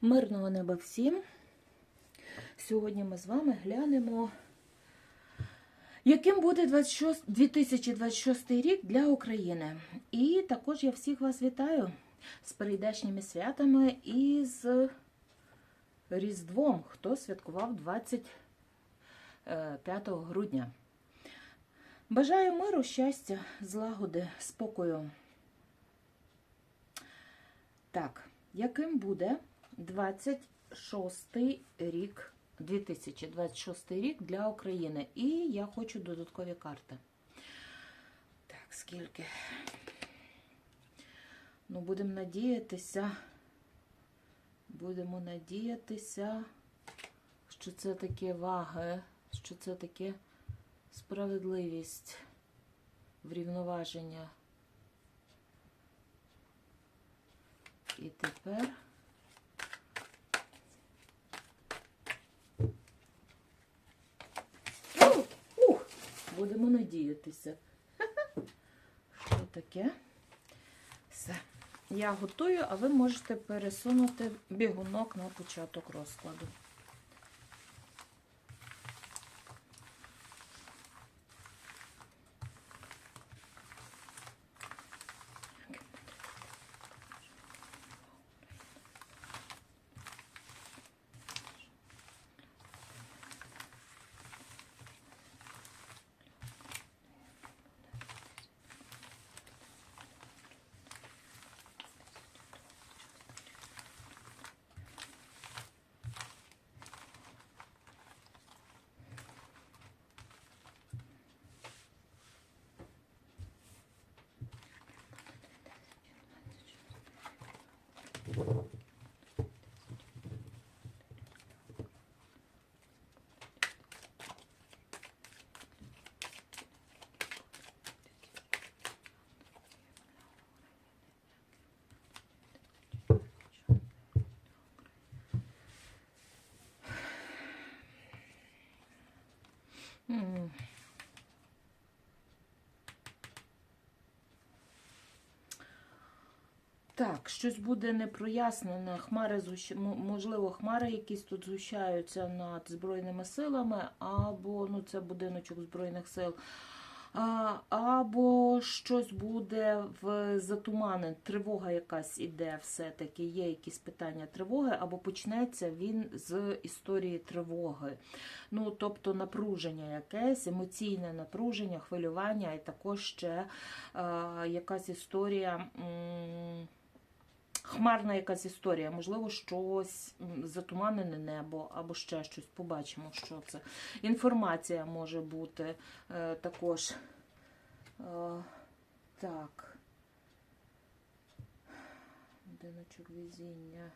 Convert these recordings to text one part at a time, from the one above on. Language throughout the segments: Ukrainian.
Мирного неба всім. Сьогодні ми з вами глянемо, яким буде 26 2026 рік для України. І також я всіх вас вітаю з прийдешніми святами і з Різдвом, хто святкував 25 грудня. Бажаю миру, щастя, злагоди, спокою. Так, яким буде 26 рік, 2026 рік для України. І я хочу додаткові карти. Так, скільки? Ну, будемо надіятися. Будемо надіятися, що це таке ваги, що це таке справедливість, врівноваження. І тепер. Ух, ух, будемо надіятися. Що таке? Все. Я готую, а ви можете пересунути бігунок на початок розкладу. М. Так, щось буде непрояснене. Хмари згущ- можливо, хмари якісь тут згущаються над Збройними силами, або ну, це будиночок Збройних сил. А, або щось буде в затумане, тривога якась іде, все-таки є якісь питання тривоги, або почнеться він з історії тривоги. Ну, тобто напруження якесь, емоційне напруження, хвилювання, і також ще е, якась історія. м, Хмарна якась історія, можливо, щось затуманене небо або ще щось. Побачимо, що це. Інформація може бути е, також. Е, так. Будиночок везіння.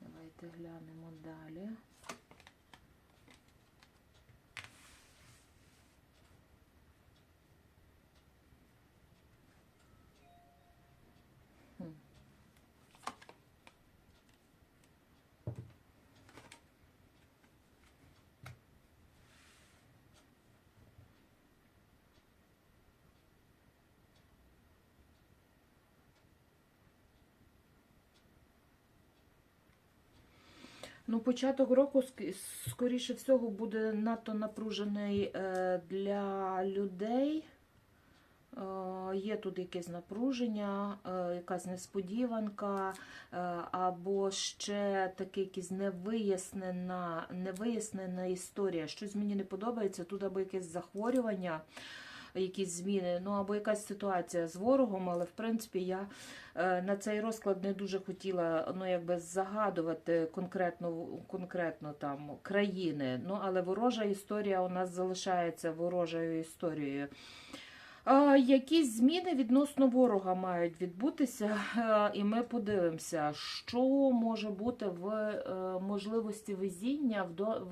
Давайте глянемо далі. Ну, початок року, ск- скоріше всього, буде надто напружений е, для людей. Е, Є тут якесь напруження, е, якась несподіванка, або ще таке якась невияснена, невияснена історія. Щось мені не подобається. Тут або якесь захворювання, якісь зміни, ну або якась ситуація з ворогом, але в принципі я е, на цей розклад не дуже хотіла ну, якби загадувати конкретно, конкретно там країни. Ну, але ворожа історія у нас залишається ворожою історією. Якісь зміни відносно ворога мають відбутися, е, і ми подивимося, що може бути в е, можливості везіння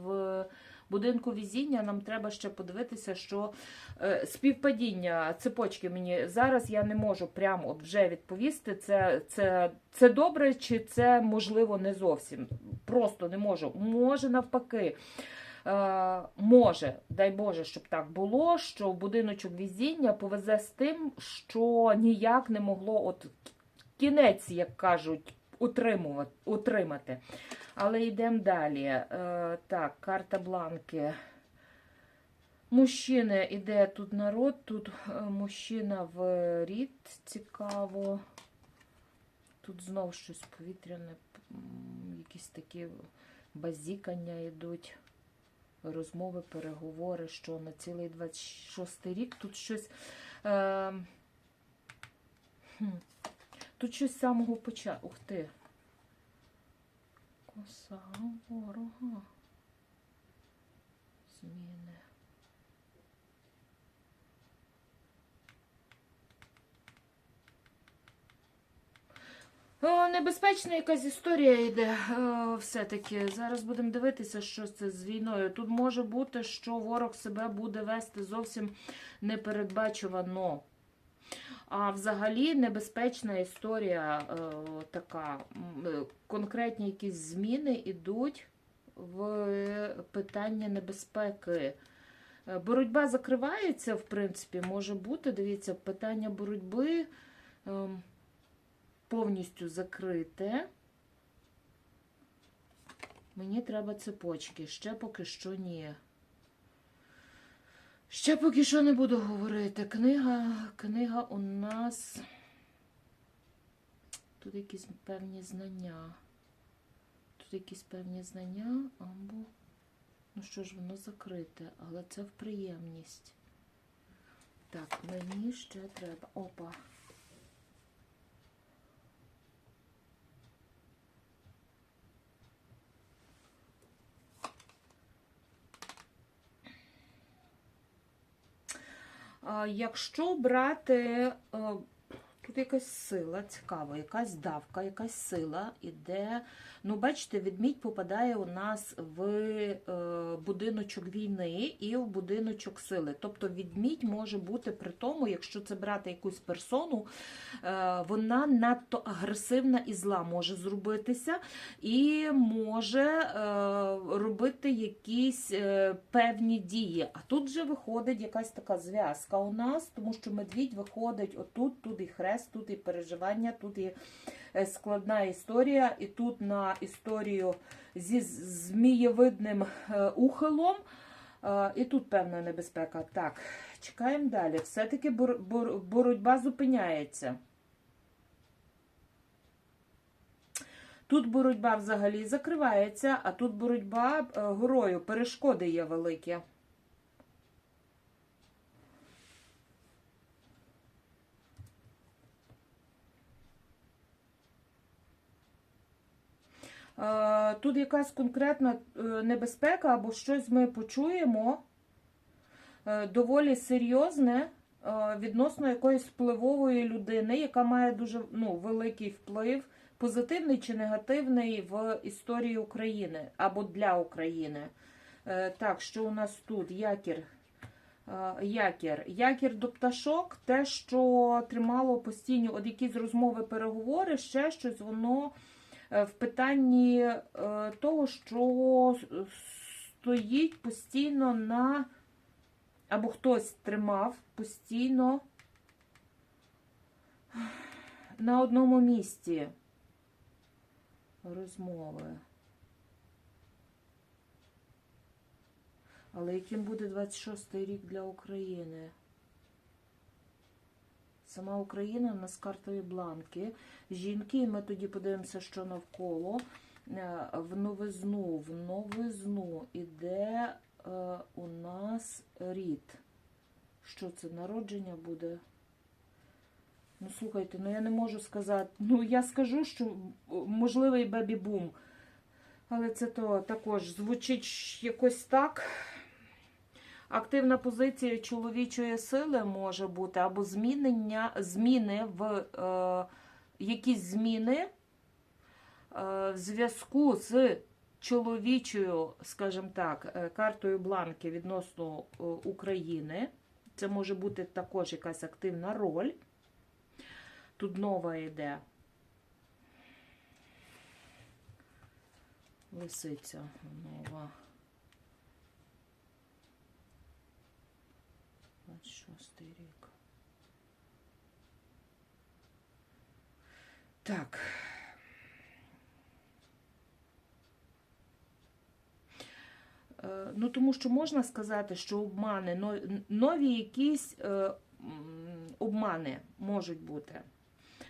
в будинку везіння. Нам треба ще подивитися, що е, співпадіння цепочки мені зараз я не можу прямо от вже відповісти. Це, це, це добре, чи це можливо не зовсім. Просто не можу. Може навпаки. Е, може, дай Боже, щоб так було, що будиночок везіння повезе з тим, що ніяк не могло, от кінець, як кажуть, утримувати, утримати. Але йдемо далі. Е, так, карта бланки. Мужчина іде тут народ, тут е, мужчина в рід, цікаво. Тут знов щось повітряне, якісь такі базікання йдуть, розмови, переговори, що на цілий 26 рік тут щось. Е, тут щось з самого початку. Ух ти. Коса ворога. Зміни. Небезпечна якась історія йде все-таки. Зараз будемо дивитися, що це з війною. Тут може бути, що ворог себе буде вести зовсім непередбачувано. А взагалі небезпечна історія е, така. Е, Конкретні якісь зміни йдуть в питання небезпеки. Е, Боротьба закривається, в принципі, може бути. Дивіться, питання боротьби. ем, повністю закрите. Мені треба цепочки. Ще поки що ні. Ще поки що не буду говорити. Книга, книга у нас. Тут якісь певні знання. Тут якісь певні знання, або. Ну що ж, воно закрите, але це в приємність. Так, мені ще треба. Опа. Якщо брати, е, якась сила, цікаво, якась давка, якась сила іде. Ну, бачите, відмідь попадає у нас в е, будиночок війни і в будиночок сили. Тобто відмідь може бути при тому, якщо це брати якусь персону, е, вона надто агресивна і зла може зробитися, і може е, робити якісь певні дії. А тут вже виходить якась така зв'язка у нас, тому що медвідь виходить отут, тут і хрест, тут і переживання, тут і е, складна історія, і тут на історію зі змієвидним е, ухилом. Е, І тут певна небезпека. Так, чекаємо далі. Все-таки бор- бор- боротьба зупиняється. Тут боротьба взагалі закривається, а тут боротьба горою, перешкоди є великі. Е, Тут якась конкретна е, небезпека або щось ми почуємо е, доволі серйозне е, відносно якоїсь впливової людини, яка має дуже ну, великий вплив, позитивний чи негативний в історії України або для України. Е, Так, що у нас тут? Якір. Е, Якір. Якір до пташок, те, що тримало постійні от якісь розмови, переговори, ще щось, воно е, в питанні е, того, що стоїть постійно на, або хтось тримав постійно на одному місці розмови. Але яким буде 26-й рік для України? Сама Україна у нас картові бланки. Жінки, і ми тоді подивимося, що навколо. Е, В новизну, в новизну іде е, у нас рід. Що це? Народження буде? Ну, слухайте, ну я не можу сказати. Ну, я скажу, що можливий бебі-бум. Але це то також звучить якось так. Активна позиція чоловічої сили може бути, або змінення, зміни в е, якісь зміни е, в зв'язку з чоловічою, скажімо так, е, картою бланки відносно е, України. Це може бути також якась активна роль. Тут нова йде. Лисиця нова. шостий. Так. Э, ну, тому що можна сказати, що обмани, нові якісь е, обмани можуть бути.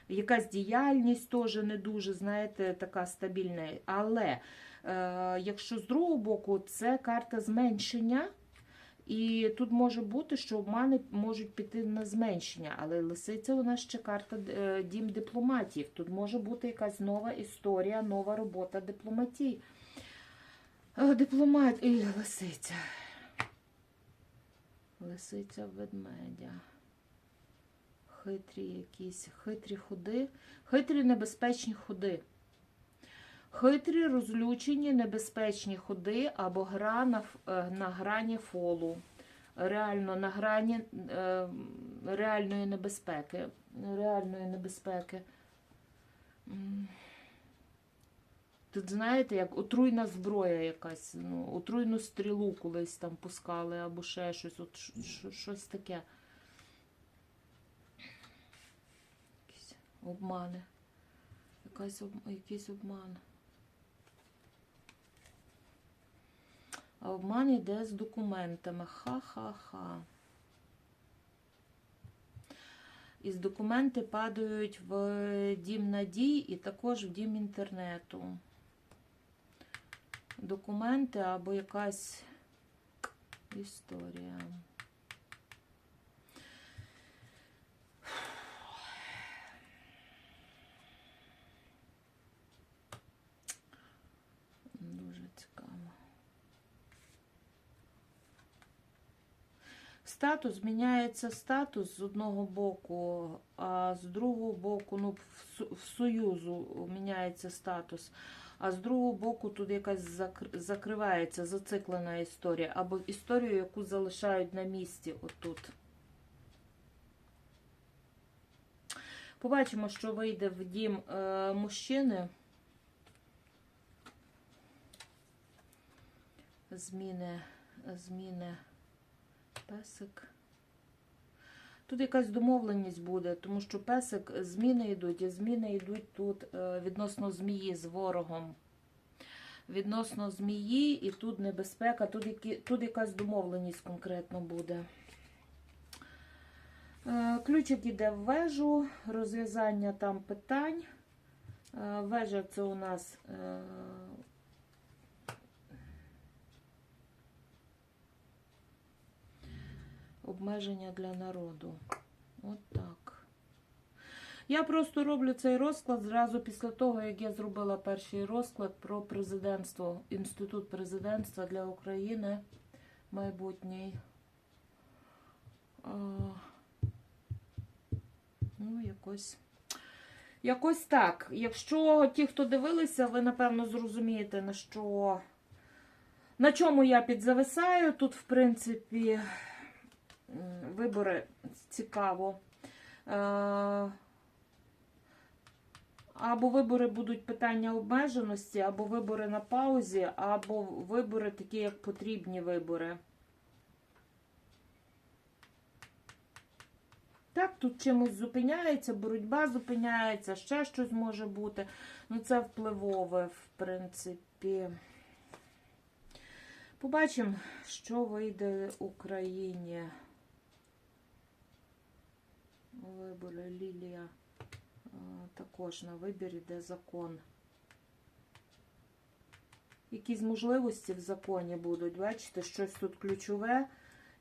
Якась діяльність теж не дуже, знаєте, така стабільна. Але е, якщо з другого боку, це карта зменшення і тут може бути, що обмани можуть піти на зменшення. Але лисиця у нас ще карта е, дім дипломатів. Тут може бути якась нова історія, нова робота дипломатії. Е, Дипломат і лисиця. Лисиця ведмедя. Хитрі якісь, хитрі ходи, хитрі небезпечні ходи. Хитрі, розлючені, небезпечні ходи або гра на, е, на грані фолу. Реально на грані е, реальної небезпеки. Реальної небезпеки. Тут знаєте, як отруйна зброя якась, ну, отруйну стрілу колись там пускали, або ще щось, от, щось таке. Якісь обмани. Якась, об- якийсь обман. Обман йде з документами. Ха-ха-ха. І з документи падають в дім надій і також в дім інтернету. Документи або якась історія. Дуже цікаво. Статус зміняється статус з одного боку, а з другого боку, ну, в, Союзу міняється статус. А з другого боку тут якась закривається зациклена історія, або історію, яку залишають на місці отут. Побачимо, що вийде в дім е, мужчини. Зміни, зміни песик. Тут якась домовленість буде, тому що песик, зміни йдуть, і зміни йдуть тут е, відносно змії з ворогом. Відносно змії, і тут небезпека, тут, які, тут якась домовленість конкретно буде. Е, Ключик іде в вежу, розв'язання там питань. Е, Вежа це у нас обмеження для народу. От так. Я просто роблю цей розклад зразу після того, як я зробила перший розклад про президентство, Інститут президентства для України майбутній. Ну, якось. Якось так. Якщо ті, хто дивилися, ви напевно зрозумієте, на що. На чому я підзависаю. Тут, в принципі, вибори цікаво. Е, Або вибори будуть питання обмеженості, або вибори на паузі, або вибори такі, як потрібні вибори. Так, тут чимось зупиняється, боротьба зупиняється, ще щось може бути. Ну, це впливове, в принципі. Побачимо, що вийде Україні. Вибори Лілія. Також на вибір іде закон. Якісь можливості в законі будуть, бачите, щось тут ключове.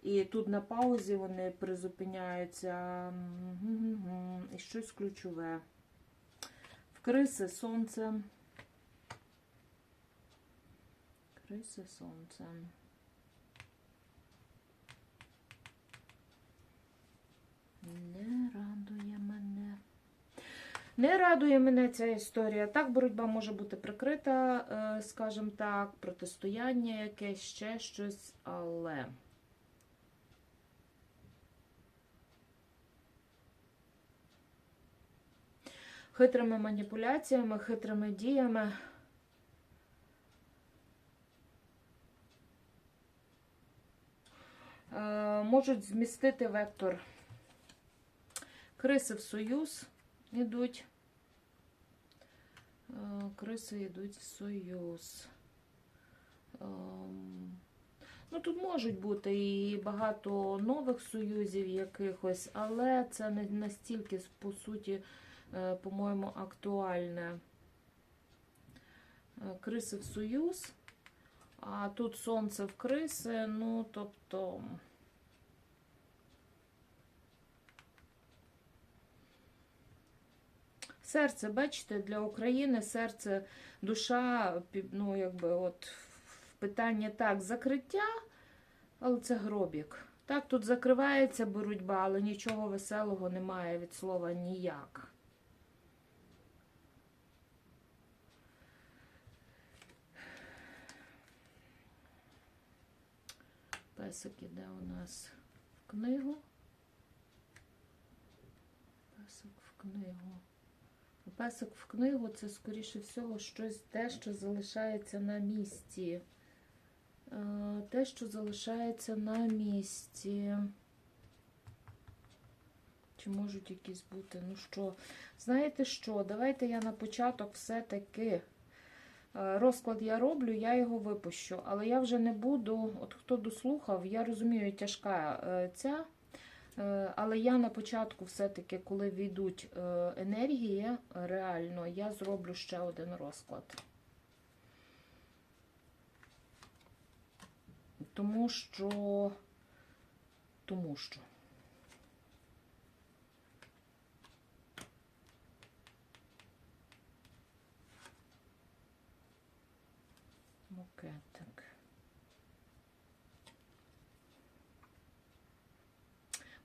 І тут на паузі вони призупиняються. І щось ключове. В криси сонце. Криси сонце. Не радує мене. Не радує мене ця історія. Так, боротьба може бути прикрита, е, скажімо так, протистояння якесь, ще щось, але. Хитрими маніпуляціями, хитрими діями. е, Можуть змістити вектор. Криси в союз йдуть. Е, Криси йдуть в союз. Ем, Ну, тут можуть бути і багато нових союзів якихось, але це не настільки, по суті, е, по-моєму, актуальне. Е, Криси в союз, а тут сонце в криси, ну, тобто. Серце, бачите, для України серце, душа, ну, якби от питання так, закриття, але це гробік. Так, тут закривається боротьба, але нічого веселого немає від слова ніяк. Песик іде у нас в книгу. Песик в книгу. Песик в книгу це, скоріше всього, щось те, що залишається на місці. Е, Те, що залишається на місці. Чи можуть якісь бути? Ну що, знаєте що? Давайте я на початок все-таки. е, Розклад я роблю, я його випущу, але я вже не буду. От хто дослухав, я розумію, тяжка е, ця. Е, Але я на початку, все-таки, коли війдуть е, енергії, реально, я зроблю ще один розклад. Тому що. Тому що. Букетик.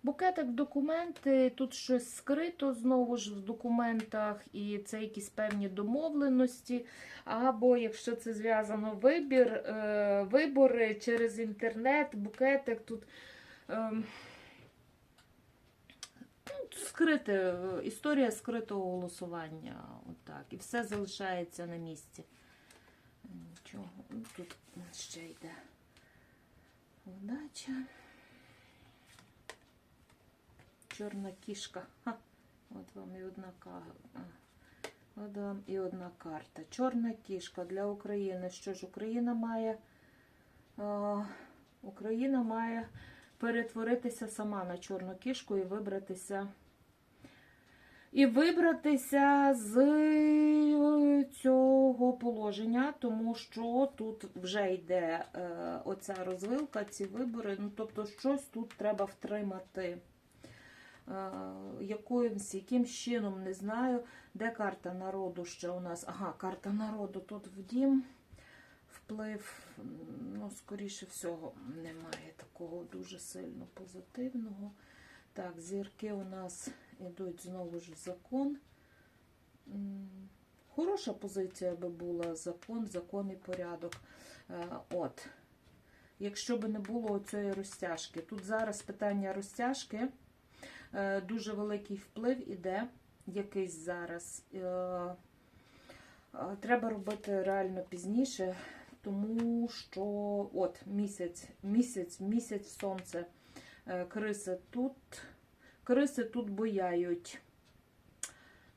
Букетик документи, тут щось скрито знову ж в документах, і це якісь певні домовленості. Або якщо це зв'язано вибір, е, вибори через інтернет, букетик тут. ем, ну, Скрите, історія скритого голосування. Отак. І все залишається на місці. Нічого. Ну, Тут ще йде вдача. Чорна кішка. Ха. От вам і одна. От вам і одна карта. Чорна кішка для України. Що ж, Україна має. А, Україна має перетворитися сама на чорну кішку і вибратися. І вибратися з е, цього положення, тому що тут вже йде е, оця розвилка, ці вибори. Ну, тобто, щось тут треба втримати. Е, якимсь, яким чином, не знаю, де карта народу ще у нас. Ага, карта народу тут в дім. Вплив, ну, скоріше всього, немає такого дуже сильно позитивного. Так, зірки у нас йдуть знову ж закон. Хороша позиція би була закон, закон і порядок. Е, От. Якщо б не було цієї розтяжки. Тут зараз питання розтяжки. Е, Дуже великий вплив іде якийсь зараз. Е, е, Треба робити реально пізніше, тому що от місяць, місяць, місяць сонце. Криси тут, криси тут бояють.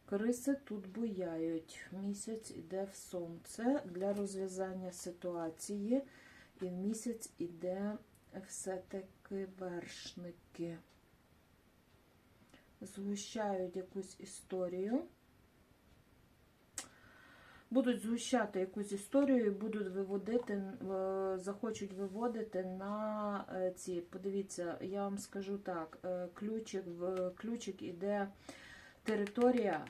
Криси тут бояють. Місяць іде в сонце для розв'язання ситуації. І в місяць іде все-таки вершники. Згущають якусь історію. Будуть згущати якусь історію і будуть виводити, е, захочуть виводити на е, ці. Подивіться, я вам скажу так: е, ключик, ключик іде територія,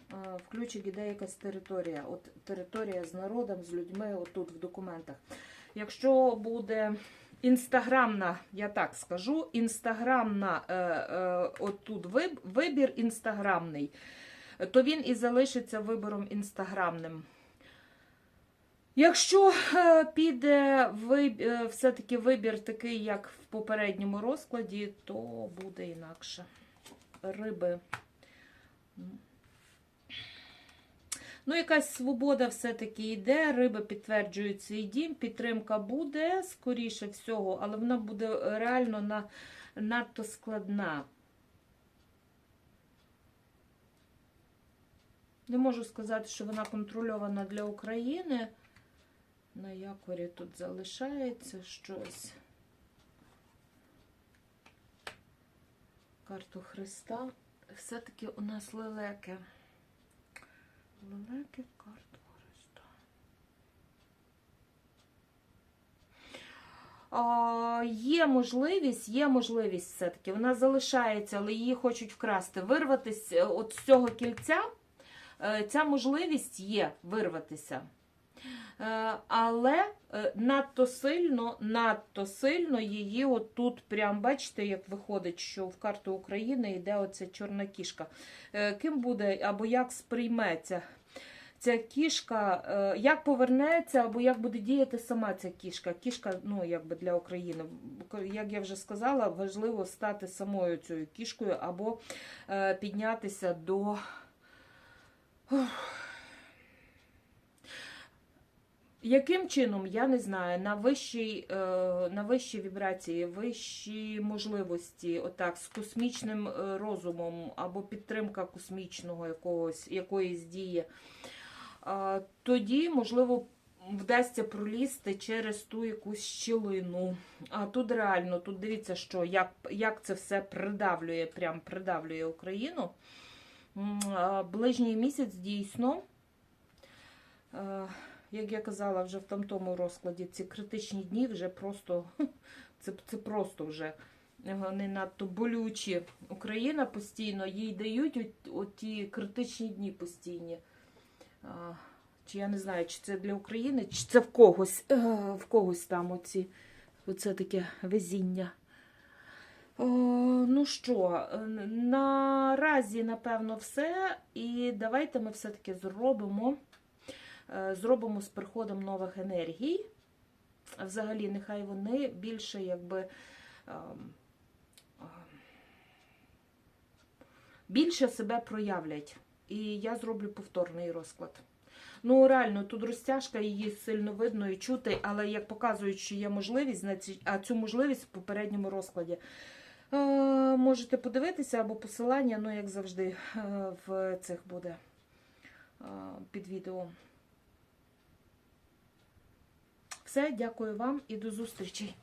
в ключик іде якась територія. От територія з народом, з людьми, отут в документах. Якщо буде інстаграмна, я так скажу, інстаграмна, е, е, отут виб- вибір інстаграмний, то він і залишиться вибором інстаграмним. Якщо е, піде е, все-таки вибір такий, як в попередньому розкладі, то буде інакше. Риби. Ну, якась свобода все-таки йде, риба підтверджує свій дім, підтримка буде, скоріше всього, але вона буде реально на, надто складна. Не можу сказати, що вона контрольована для України. На якорі тут залишається щось. Карту Христа. Все-таки у нас лелеки. Лелеки карт Христа. А, є можливість, є можливість все-таки. Вона залишається, але її хочуть вкрасти. Вирватися е, от з цього кільця. е, Ця можливість є вирватися. Е, Але е, надто сильно, надто сильно її отут, прям бачите, як виходить, що в карту України йде оця чорна кішка. Е, Ким буде або як сприйметься ця кішка, як повернеться, або як буде діяти сама ця кішка. Кішка, ну якби для України. Як я вже сказала, важливо стати самою цією кішкою або піднятися до. Яким чином, я не знаю, на вищій, е, на вищій вібрації, вищі можливості, отак, з космічним е, розумом або підтримка космічного якогось, якоїсь дії, е, тоді, можливо, вдасться пролізти через ту якусь щілину. А тут реально, тут дивіться, що як, як це все придавлює, прям придавлює Україну. Ближній місяць дійсно. Е, як я казала вже в тамтому розкладі, ці критичні дні вже просто це, це просто вже вони надто болючі. Україна постійно їй дають от- оті критичні дні постійні. Чи я не знаю, чи це для України, чи це в когось, е, в когось там оці, оце таке везіння. Ну що, е, наразі, напевно, все. І давайте ми все-таки зробимо е, зробимо з приходом нових енергій. Взагалі, нехай вони більше якби. ем, ем, Більше себе проявлять. І я зроблю повторний розклад. Ну, реально, тут розтяжка, її сильно видно і чути, але як показують, що є можливість, а цю можливість в попередньому розкладі. Е, можете подивитися або посилання, ну, як завжди, е, в цих буде е, під відео. Все, дякую вам і до зустрічі.